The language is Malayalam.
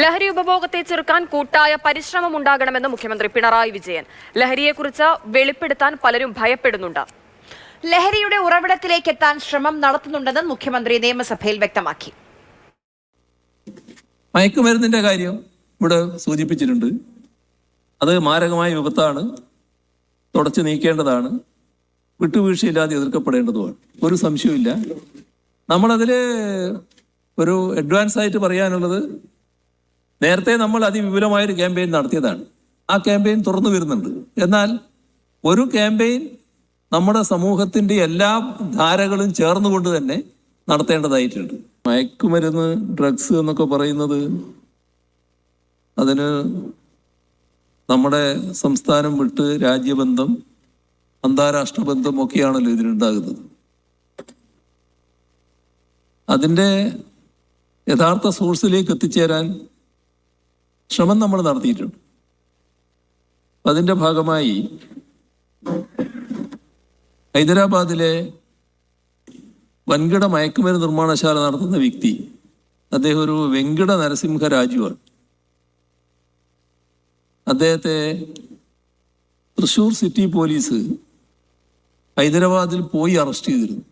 ലഹരി ഉപഭോഗത്തെ ചെറുക്കാൻ കൂട്ടായ പരിശ്രമം ഉണ്ടാകണമെന്ന് മുഖ്യമന്ത്രി പിണറായി വിജയൻ. ലഹരിയെക്കുറിച്ച് വെളിപ്പെടുത്താൻ പലരും ഭയപ്പെടുന്നുണ്ട്. ലഹരിയുടെ ഉറവിടത്തിലേക്ക് എത്താൻ ശ്രമം നടത്തുന്നുണ്ടെന്ന് മുഖ്യമന്ത്രി നിയമസഭയിൽ വ്യക്തമാക്കി. മയക്കുമരുന്നിന്റെ കാര്യം ഇവിടെ സൂചിപ്പിച്ചിട്ടുണ്ട്. അത് മാരകമായ വിപത്താണ് തുടച്ചു നീക്കേണ്ടതാണ് വിട്ടുവീഴ്ചയില്ലാതെ എതിർക്കപ്പെടേണ്ടതുമാണ്. ഒരു സംശയവുമില്ല. നമ്മളതിൽ ഒരു അഡ്വാൻസ് ആയിട്ട് പറയാനുള്ളത് നേരത്തെ നമ്മൾ അതിവിപുലമായൊരു ക്യാമ്പയിൻ നടത്തിയതാണ്. ആ ക്യാമ്പയിൻ തുറന്നു വരുന്നുണ്ട്. എന്നാൽ ഒരു ക്യാമ്പയിൻ നമ്മുടെ സമൂഹത്തിന്റെ എല്ലാ ധാരകളും ചേർന്നുകൊണ്ട് തന്നെ നടത്തേണ്ടതായിട്ടുണ്ട്. മയക്കുമരുന്ന് ഡ്രഗ്സ് എന്നൊക്കെ പറയുന്നത് അതിന് നമ്മുടെ സംസ്ഥാനം വിട്ട് രാജ്യബന്ധം അന്താരാഷ്ട്ര ബന്ധം ഒക്കെയാണല്ലോ ഇതിനുണ്ടാകുന്നത് അതിന്റെ യഥാർത്ഥ സോഴ്സിലേക്ക് എത്തിച്ചേരാൻ ശ്രമം നമ്മൾ നടത്തിയിട്ടുണ്ട്. അതിന്റെ ഭാഗമായി ഹൈദരാബാദിലെ വൻകിട മയക്കുമരുന്ന് നിർമ്മാണശാല നടത്തുന്ന വ്യക്തി അദ്ദേഹം ഒരു വെങ്കിട നരസിംഹ രാജുവാണ്. അദ്ദേഹത്തെ തൃശൂർ സിറ്റി പോലീസ് ഹൈദരാബാദിൽ പോയി അറസ്റ്റ് ചെയ്തിരുന്നു.